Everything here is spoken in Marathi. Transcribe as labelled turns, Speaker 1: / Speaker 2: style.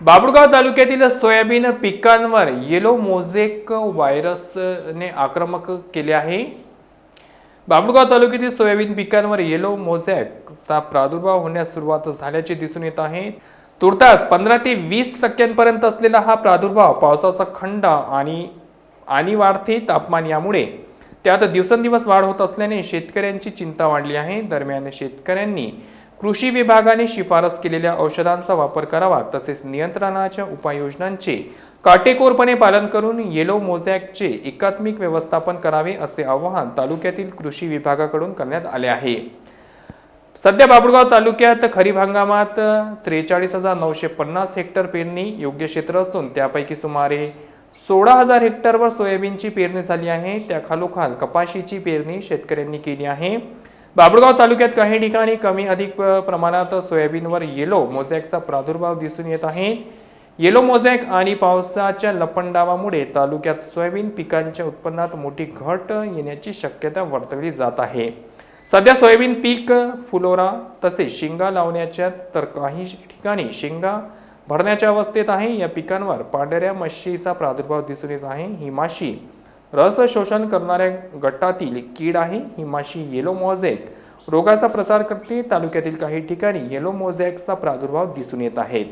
Speaker 1: बाबुळगाव तालुक्यातील सोयाबीन पिकांवर येलो मोझेक व्हायरसने आक्रमक केले आहे. बाबुळगाव तालुक्यातील सोयाबीन पिकांवर येलो मोझॅकचा प्रादुर्भाव होण्यास सुरुवात झाल्याचे दिसून येत आहे. तुर्तास पंधरा ते वीस टक्क्यांपर्यंत असलेला हा प्रादुर्भाव पावसाचा खंड आणि आणि वाढते तापमान यामुळे. त्यात दिवसेंदिवस वाढ होत असल्याने शेतकऱ्यांची चिंता वाढली आहे. दरम्यान शेतकऱ्यांनी कृषी विभागाने शिफारस केलेल्या औषधांचा वापर करावा तसेच नियंत्रणाच्या उपाययोजनांचे काटेकोरपणे पालन करून येलो मोझॅकचे एकात्मिक व्यवस्थापन करावे असे आवाहन तालुक्यातील कृषी विभागाकडून करण्यात आले आहे. सध्या बाबुळगाव तालुक्यात खरीप हंगामात त्रेचाळीस हजार नऊशे पन्नास हेक्टर पेरणी योग्य क्षेत्र असून त्यापैकी सुमारे सोळा हजार हेक्टरवर सोयाबीनची पेरणी झाली आहे. त्या खालोखाल कपाशीची पेरणी शेतकऱ्यांनी केली आहे. बाबुळगाव तालुक्यात काही ठिकाणी कमी अधिक प्रमाणात सोयाबीनवर येलो मोझॅकचा प्रादुर्भाव दिसून येत आहे. येलो मोझॅक आणि पावसाच्या लपंडावामुळे तालुक्यात सोयाबीन पिकांच्या उत्पन्नात मोठी घट येण्याची शक्यता वर्तवली जात आहे. सध्या सोयाबीन पीक फुलोरा तसेच शेंगा लावण्याच्या तर काही ठिकाणी शेंगा भरण्याच्या अवस्थेत आहे. या पिकांवर पांढऱ्या मशीचा प्रादुर्भाव दिसून येत आहे. ही माशी रस शोषण करणाऱ्या गटातील कीड आहे ही माशी येलो मोझॅक रोगाचा प्रसार करते तालुक्यातील काही ठिकाणी येलो मोझॅकचा प्रादुर्भाव दिसून येत आहेत